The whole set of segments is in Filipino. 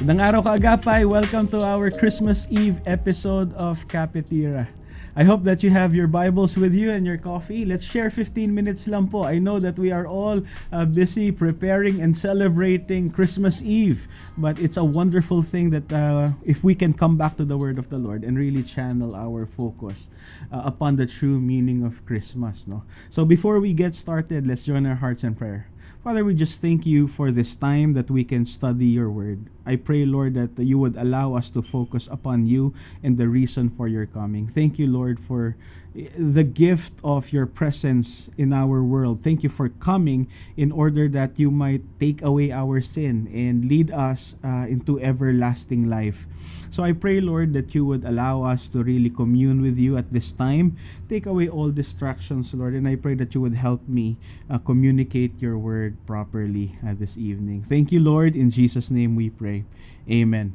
Magandang araw kaagapay. Welcome to our Christmas Eve episode of Capitira. I hope that you have your Bibles with you and your coffee. Let's share 15 minutes lang po. I know that we are all uh, busy preparing and celebrating Christmas Eve, but it's a wonderful thing that uh, if we can come back to the Word of the Lord and really channel our focus uh, upon the true meaning of Christmas. No? So before we get started, let's join our hearts in prayer. Father, we just thank you for this time that we can study your word. I pray, Lord, that you would allow us to focus upon you and the reason for your coming. Thank you, Lord, for the gift of your presence in our world. Thank you for coming in order that you might take away our sin and lead us uh, into everlasting life. So I pray, Lord, that you would allow us to really commune with you at this time. Take away all distractions, Lord, and I pray that you would help me uh, communicate your word properly uh, this evening. Thank you, Lord. In Jesus' name we pray. Amen.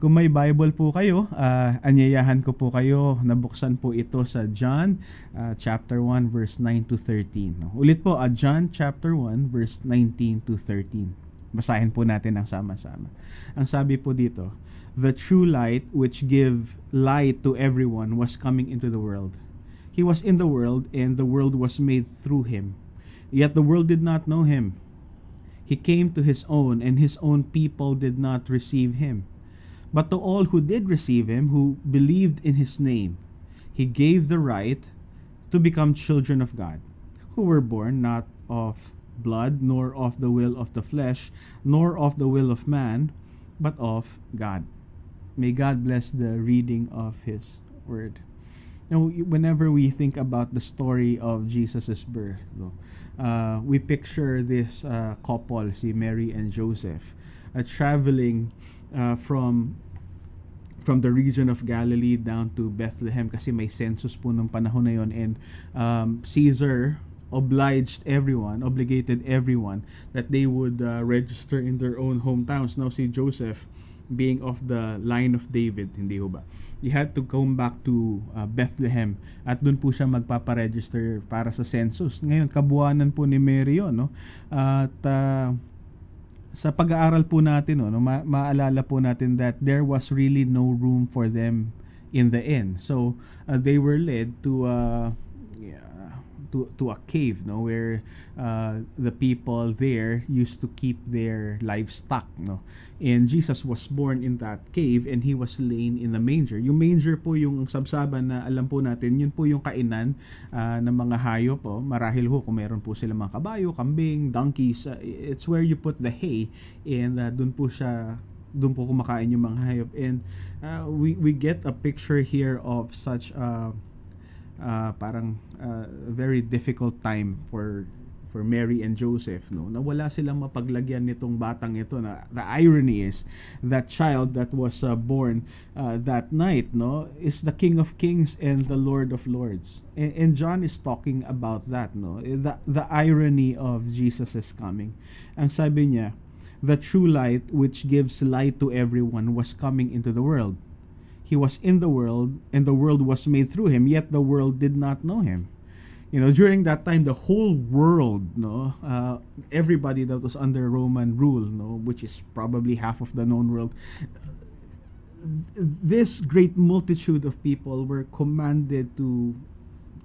Kung may Bible po kayo, uh, anyayahan ko po kayo, nabuksan po ito sa John uh, chapter 1 verse 9 to 13. No? Ulit po, uh, John chapter 1 verse 19 to 13. Basahin po natin ang sama-sama. Ang sabi po dito, The true light which give light to everyone was coming into the world. He was in the world and the world was made through him. Yet the world did not know him. He came to his own and his own people did not receive him. But to all who did receive him, who believed in his name, he gave the right to become children of God, who were born not of blood, nor of the will of the flesh, nor of the will of man, but of God. May God bless the reading of his word. Now, whenever we think about the story of Jesus' birth, no, uh, we picture this uh, couple, si Mary and Joseph, uh, traveling uh, from from the region of Galilee down to Bethlehem kasi may census po nung panahon na yon and um, Caesar obliged everyone, obligated everyone that they would uh, register in their own hometowns. Now si Joseph being of the line of David, hindi ho ba? He had to come back to uh, Bethlehem at doon po siya magpaparegister para sa census. Ngayon, kabuanan po ni Mary yun, no? At uh, sa pag-aaral po natin, no, ma- maalala po natin that there was really no room for them in the inn. So, uh, they were led to uh, to to a cave no where uh, the people there used to keep their livestock no. And Jesus was born in that cave and he was laid in the manger. Yung manger po yung sabsaban na alam po natin yun po yung kainan uh, ng mga hayop po. Marahil ho kung meron po sila mga kabayo kambing donkeys uh, it's where you put the hay and uh, dun po siya doon po kumakain yung mga hayop. And uh, we we get a picture here of such uh, uh, parang uh, very difficult time for for Mary and Joseph no? Na wala silang mapaglagyan nitong batang ito na the irony is that child that was uh, born uh, that night no is the king of kings and the lord of lords. And, and John is talking about that no? The the irony of Jesus' coming. Ang sabi niya the true light which gives light to everyone was coming into the world he was in the world and the world was made through him yet the world did not know him. You know during that time the whole world no uh, everybody that was under roman rule no which is probably half of the known world this great multitude of people were commanded to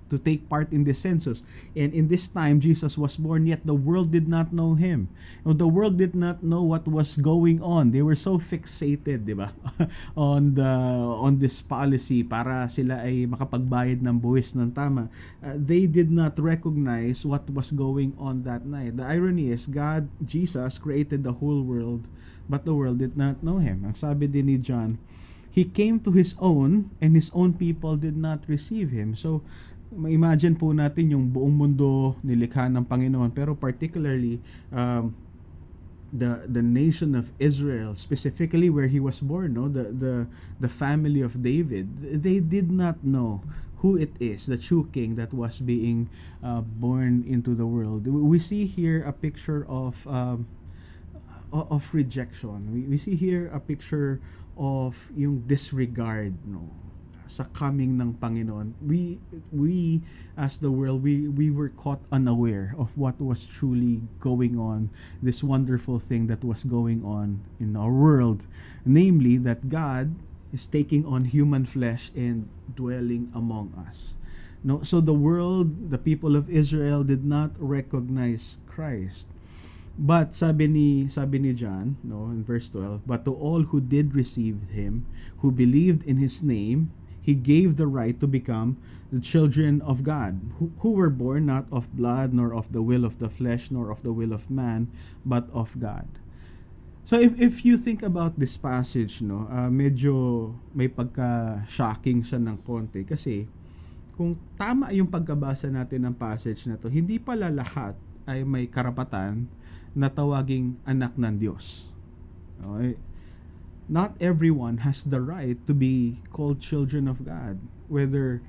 to take part in this census. And in this time, Jesus was born, yet the world did not know him. The world did not know what was going on. They were so fixated, di ba, on the on this policy para sila ay makapagbayad ng buwis ng tama. Uh, they did not recognize what was going on that night. The irony is, God, Jesus, created the whole world, but the world did not know him. Ang sabi din ni John, He came to his own, and his own people did not receive him. So, ma-imagine po natin yung buong mundo nilikha ng Panginoon. Pero particularly um, the the nation of Israel specifically where he was born no? The the the family of David they did not know who it is the true king that was being uh, born into the world. We see here a picture of um, of rejection. We, we see here a picture of yung disregard no sa coming ng Panginoon. We we as the world we we were caught unaware of what was truly going on, this wonderful thing that was going on in our world, namely that God is taking on human flesh and dwelling among us. No, so the world, the people of Israel did not recognize Christ. But sabi ni sabi ni John, no, in verse 12, but to all who did receive him, who believed in his name, he gave the right to become the children of God, who, who were born not of blood, nor of the will of the flesh, nor of the will of man, but of God. So if if you think about this passage, no, uh, medyo may pagka-shocking siya ng konti kasi kung tama yung pagkabasa natin ng passage na to, hindi pala lahat ay may karapatan na tawaging anak ng Diyos. Okay? Not everyone has the right to be called children of God. Whether,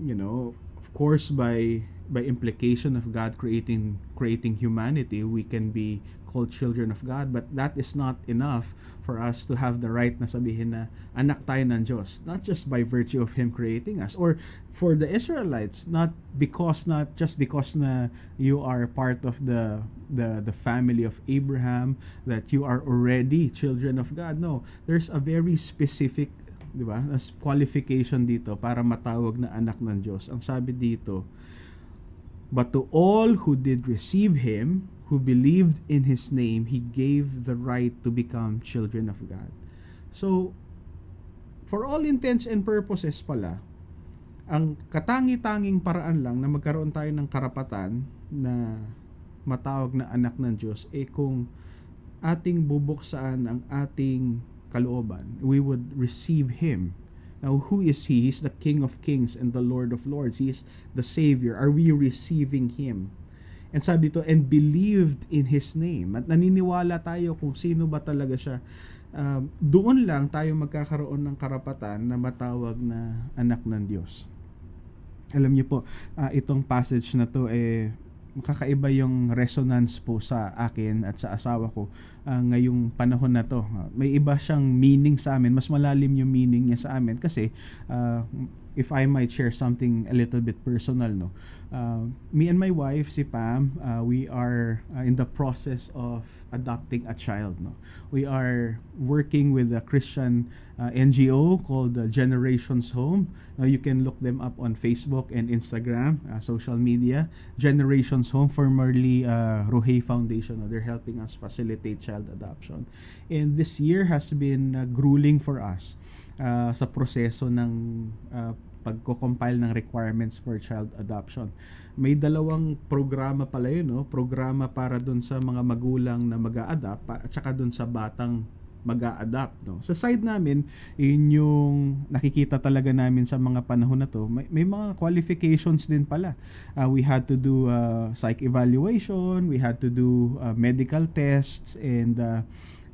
you know, of course by by implication of God creating creating humanity, we can be called children of God, but that is not enough for us to have the right na sabihin na anak tayo ng Diyos. Not just by virtue of Him creating us. Or for the Israelites, not because, not just because na you are part of the, the, the family of Abraham, that you are already children of God. No, there's a very specific di ba? As qualification dito para matawag na anak ng Diyos. Ang sabi dito, But to all who did receive him, who believed in his name, he gave the right to become children of God. So, for all intents and purposes pala, ang katangi-tanging paraan lang na magkaroon tayo ng karapatan na matawag na anak ng Diyos eh kung ating bubuksan ang ating kalooban, we would receive Him Now, who is He? He's the King of Kings and the Lord of Lords. He is the Savior. Are we receiving Him? And sabi to, and believed in His name. At naniniwala tayo kung sino ba talaga siya. Um, doon lang tayo magkakaroon ng karapatan na matawag na anak ng Diyos. Alam niyo po, uh, itong passage na to eh kakaiba yung resonance po sa akin at sa asawa ko uh, ngayong panahon na to. Uh, may iba siyang meaning sa amin, mas malalim yung meaning niya sa amin kasi uh, if I might share something a little bit personal, no. Uh, me and my wife, si Pam, uh, we are uh, in the process of adopting a child, no. We are working with a Christian uh, NGO called uh, Generations Home. Now you can look them up on Facebook and Instagram, uh, social media. Generations Home, formerly uh, Rohe Foundation. No, they're helping us facilitate child adoption. And this year has been uh, grueling for us uh, sa proseso ng uh, pagko-compile ng requirements for child adoption. May dalawang programa pala yun, no? Programa para dun sa mga magulang na mag-a-adapt at saka dun sa batang mag adapt no? Sa side namin, yun yung nakikita talaga namin sa mga panahon na to, may, may mga qualifications din pala. Uh, we had to do uh, psych evaluation, we had to do uh, medical tests, and uh,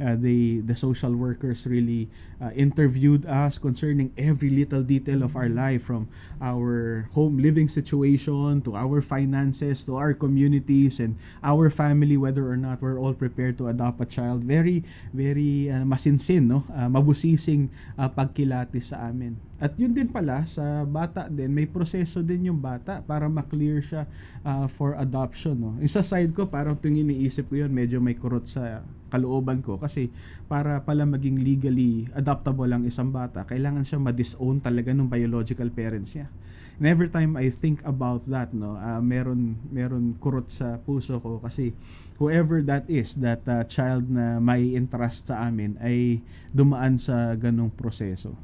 uh, the the social workers really uh, interviewed us concerning every little detail of our life from our home living situation to our finances to our communities and our family whether or not we're all prepared to adopt a child. Very very uh, masinsin no? Uh, mabusising uh, pagkilatis sa amin at yun din pala sa bata din may proseso din yung bata para ma-clear siya uh, for adoption no isa side ko parang tuwing iniisip ko yun medyo may kurot sa kalooban ko kasi para pala maging legally adoptable ang isang bata, kailangan siya ma-disown talaga ng biological parents niya. And every time I think about that, no, uh, meron meron kurot sa puso ko kasi whoever that is, that uh, child na may entrust sa amin ay dumaan sa ganong proseso.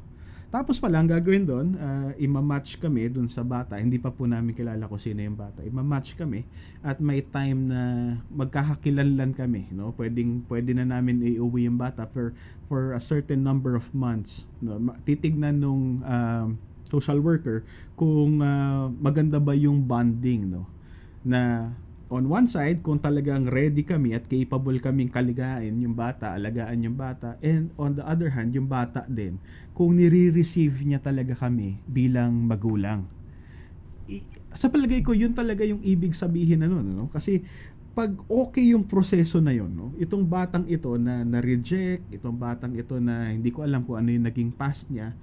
Tapos pala, ang gagawin doon, uh, ima-match kami doon sa bata. Hindi pa po namin kilala kung sino yung bata. Ima-match kami at may time na magkakakilanlan kami. No? Pwedeng, pwede na namin iuwi yung bata for, for a certain number of months. No? Titignan nung uh, social worker kung uh, maganda ba yung bonding. No? Na on one side, kung talagang ready kami at capable kaming kaligain yung bata, alagaan yung bata, and on the other hand, yung bata din, kung nire-receive niya talaga kami bilang magulang. I, sa palagay ko, yun talaga yung ibig sabihin na nun, no? Kasi pag okay yung proseso na yon no? Itong batang ito na na-reject, itong batang ito na hindi ko alam kung ano yung naging past niya,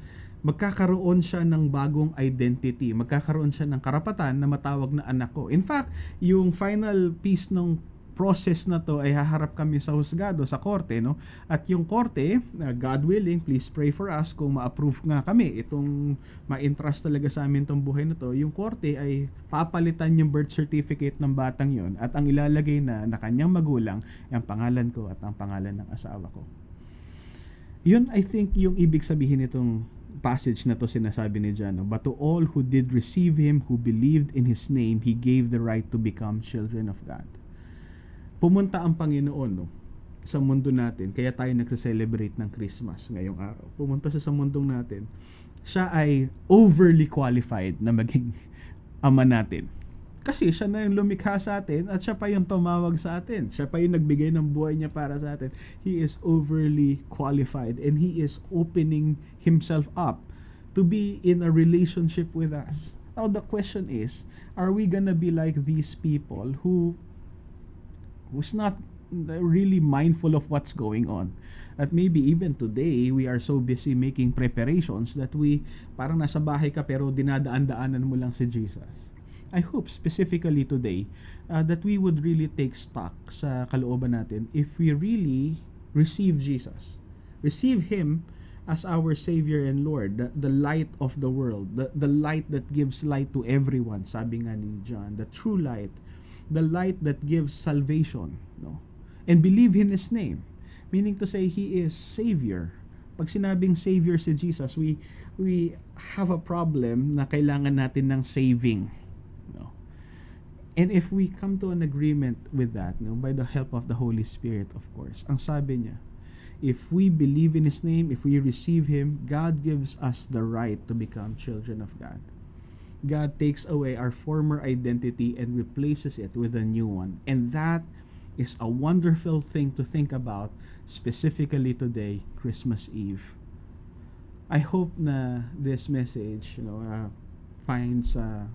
magkakaroon siya ng bagong identity, magkakaroon siya ng karapatan na matawag na anak ko. In fact, yung final piece ng process na to ay haharap kami sa husgado, sa korte, no? At yung korte, God willing, please pray for us kung ma-approve nga kami itong ma-entrust talaga sa amin tong buhay na to. Yung korte ay papalitan yung birth certificate ng batang yon at ang ilalagay na na kanyang magulang ang pangalan ko at ang pangalan ng asawa ko. Yun, I think, yung ibig sabihin nitong passage na to sinasabi ni John. no? But to all who did receive Him, who believed in His name, He gave the right to become children of God. Pumunta ang Panginoon no, sa mundo natin, kaya tayo nagsa-celebrate ng Christmas ngayong araw. Pumunta siya sa mundong natin. Siya ay overly qualified na maging ama natin. Kasi siya na yung lumikha sa atin at siya pa yung tumawag sa atin. Siya pa yung nagbigay ng buhay niya para sa atin. He is overly qualified and he is opening himself up to be in a relationship with us. Now the question is, are we gonna be like these people who who's not really mindful of what's going on. At maybe even today, we are so busy making preparations that we parang nasa bahay ka pero dinadaan-daanan mo lang si Jesus. I hope specifically today uh, that we would really take stock sa kalooban natin if we really receive Jesus. Receive Him as our Savior and Lord, the, the light of the world, the, the light that gives light to everyone, sabi nga ni John, the true light, the light that gives salvation, no? And believe in His name, meaning to say He is Savior. Pag sinabing Savior si Jesus, we we have a problem na kailangan natin ng saving? And if we come to an agreement with that, no, by the help of the Holy Spirit, of course, ang sabi niya, if we believe in His name, if we receive Him, God gives us the right to become children of God. God takes away our former identity and replaces it with a new one. And that is a wonderful thing to think about, specifically today, Christmas Eve. I hope na this message, you know, uh, finds uh,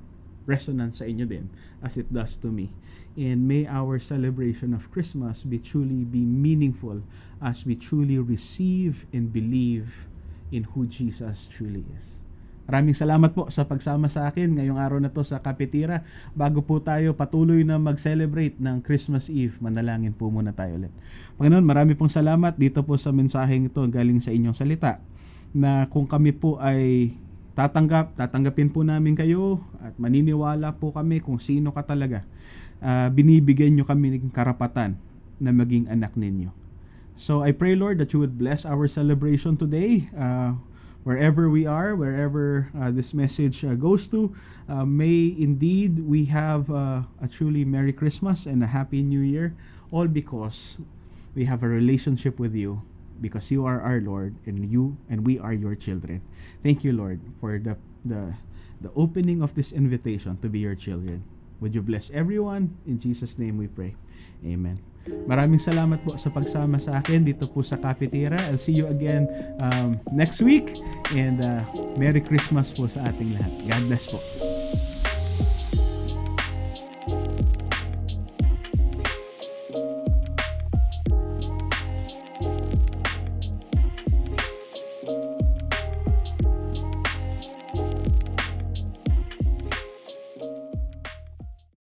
resonance sa inyo din as it does to me. And may our celebration of Christmas be truly be meaningful as we truly receive and believe in who Jesus truly is. Maraming salamat po sa pagsama sa akin ngayong araw na to sa Kapitira. Bago po tayo patuloy na mag-celebrate ng Christmas Eve, manalangin po muna tayo ulit. Panginoon, marami pong salamat dito po sa mensaheng ito galing sa inyong salita na kung kami po ay tatanggap, tatanggapin po namin kayo at maniniwala po kami kung sino ka talaga. Ah, binibigyan nyo kami ng karapatan na maging anak ninyo. So I pray Lord that you would bless our celebration today. Uh, wherever we are, wherever uh, this message uh, goes to, uh, may indeed we have uh, a truly Merry Christmas and a Happy New Year, all because we have a relationship with you, because you are our Lord and you and we are your children. Thank you, Lord, for the the the opening of this invitation to be your children. Would you bless everyone? In Jesus' name we pray. Amen. Maraming salamat po sa pagsama sa akin dito po sa Kapitira. I'll see you again um, next week and uh, Merry Christmas po sa ating lahat. God bless po.